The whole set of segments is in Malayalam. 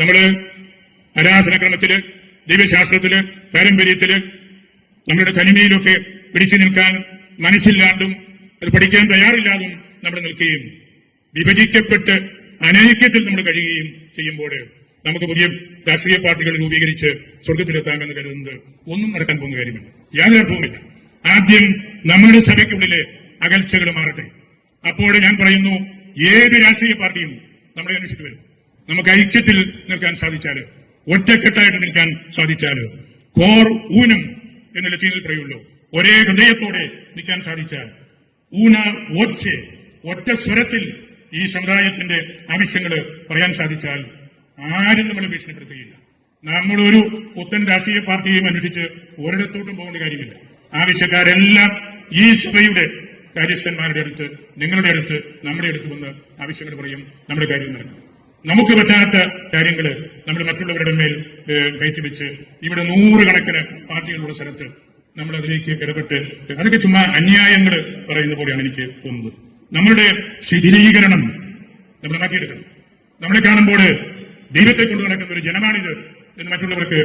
നമ്മൾ ആരാധനക്രമത്തിൽ ദൈവശാസ്ത്രത്തിൽ പാരമ്പര്യത്തിൽ നമ്മുടെ തനിമയിലൊക്കെ പിടിച്ചു നിൽക്കാൻ മനസ്സില്ലാണ്ടും അത് പഠിക്കാൻ തയ്യാറില്ലാതും നമ്മൾ നിൽക്കുകയും വിഭജിക്കപ്പെട്ട് അനൈക്യത്തിൽ നമ്മൾ കഴിയുകയും ചെയ്യുമ്പോൾ നമുക്ക് പുതിയ രാഷ്ട്രീയ പാർട്ടികൾ രൂപീകരിച്ച് സ്വർഗത്തിലെത്താമെന്ന് കരുതുന്നത് ഒന്നും നടക്കാൻ പോകുന്ന കാര്യമില്ല. യാതൊരു അർത്ഥവുമില്ല. ആദ്യം നമ്മുടെ സഭയ്ക്കുള്ളിലെ അകൽച്ചകൾ മാറട്ടെ. അപ്പോൾ ഞാൻ പറയുന്നു ഏത് രാഷ്ട്രീയ പാർട്ടിയും നമ്മളെ അന്വേഷിച്ചു വരും. നമുക്ക് ഐക്യത്തിൽ നിൽക്കാൻ സാധിച്ചാൽ ഒറ്റക്കെട്ടായിട്ട് നിൽക്കാൻ സാധിച്ചാൽ കോർ ഊനം എന്ന ലത്തീനിൽ പറയുള്ളൂ. ഒരേ ഹൃദയത്തോടെ നിൽക്കാൻ സാധിച്ചാൽ ഊന ഓച്ച് ഒറ്റ സ്വരത്തിൽ ഈ സമുദായത്തിന്റെ ആവശ്യങ്ങൾ പറയാൻ സാധിച്ചാൽ ആരും നമ്മളെ ഭീഷണിപ്പെടുത്തുകയില്ല. നമ്മൾ ഒരു പുത്തൻ രാഷ്ട്രീയ പാർട്ടിയെയും അന്വേഷിച്ച് ഒരിടത്തോട്ടും പോകേണ്ട കാര്യമില്ല. ആവശ്യക്കാരെല്ലാം ഈ സഭയുടെ കാര്യസ്ഥന്മാരുടെ അടുത്ത് നിങ്ങളുടെ അടുത്ത് നമ്മുടെ അടുത്ത് വന്ന് ആവശ്യങ്ങൾ പറയും നമ്മുടെ കാര്യം നടക്കും. നമുക്ക് പറ്റാത്ത കാര്യങ്ങൾ നമ്മൾ മറ്റുള്ളവരുടെ മേൽ കയറ്റിവെച്ച് ഇവിടെ നൂറുകണക്കിന് പാർട്ടികളുള്ള സ്ഥലത്ത് നമ്മൾ അതിലേക്ക് ഇടപെട്ട് അതൊക്കെ ചുമ്മാ അന്യായങ്ങൾ പറയുന്ന പോലെയാണ് എനിക്ക് തോന്നുന്നത്. നമ്മളുടെ ശിഥിലീകരണം നമ്മൾ മാറ്റിയെടുക്കണം. നമ്മളെ കാണുമ്പോൾ ദൈവത്തെ കൊണ്ട് നടക്കുന്ന ഒരു ജനമാണിത് എന്ന് മറ്റുള്ളവർക്ക്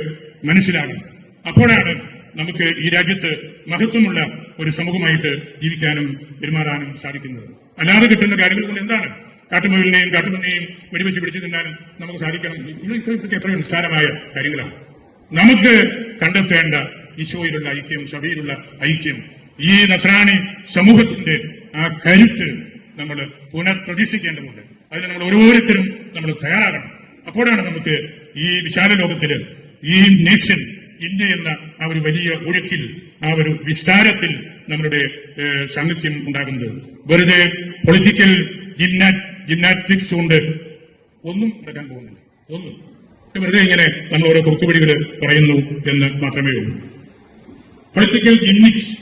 മനസ്സിലാകും. അപ്പോഴാണ് നമുക്ക് ഈ രാജ്യത്ത് മഹത്വമുള്ള ഒരു സമൂഹമായിട്ട് ജീവിക്കാനും പെരുമാറാനും സാധിക്കുന്നത്. അല്ലാതെ കിട്ടുന്ന കാര്യങ്ങൾ കൊണ്ട് എന്താണ് കാട്ടുമുയലിനെയും കാട്ടുമുന്നെയും വെടിവെച്ച് പിടിച്ചു തിന്നാനും നമുക്ക് സാധിക്കണം. ഇത് ഇത് ഇതൊക്കെ എത്രയോ നിസ്സാരമായ കാര്യങ്ങളാണ്. നമുക്ക് കണ്ടെത്തേണ്ട ഈശോയിലുള്ള ഐക്യം സഭയിലുള്ള ഐക്യം ഈ നസ്രാണി സമൂഹത്തിന്റെ ആ കരുത്ത് നമ്മൾ പുനഃപ്രതിഷ്ഠിക്കേണ്ടതുണ്ട് അതിന് നമ്മൾ ഓരോരുത്തരും നമ്മൾ തയ്യാറാകണം. അപ്പോഴാണ് നമുക്ക് ഈ വിശാല ലോകത്തിൽ ഈ നേഷൻ ഇന്ത്യ എന്ന ആ ഒരു വലിയ ഒഴുക്കിൽ ആ ഒരു വിസ്താരത്തിൽ നമ്മുടെ ഏഹ്, സാന്നിധ്യം ഉണ്ടാകുന്നത്. വെറുതെ പൊളിറ്റിക്കൽ ജിംനാ ജിംനാറ്റിക്സ് കൊണ്ട് ഒന്നും നടക്കാൻ പോകുന്നില്ല. ഒന്നും. വെറുതെ ഇങ്ങനെ നമ്മൾ ഓരോ കുറുക്കുപിടികൾ പറയുന്നു എന്ന് മാത്രമേ ഉള്ളൂ. പൊളിറ്റിക്കൽ ജിംനിക്സ്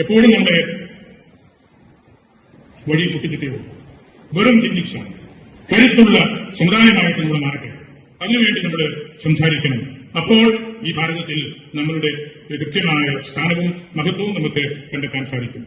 എപ്പോഴും നമ്മുടെ വഴി കുത്തിച്ചിട്ടേ ഉള്ളൂ. വെറും ജിംനിക്സാണ് കരുത്തുള്ള സമുദായമായിട്ട് നമ്മൾ മാറട്ടെ. അതിനുവേണ്ടി നമ്മൾ സംസാരിക്കണം. അപ്പോൾ ഈ ഭാരതത്തിൽ നമ്മളുടെ കൃത്യമായ സ്ഥാനവും മഹത്വവും നമുക്ക് കണ്ടെത്താൻ സാധിക്കും.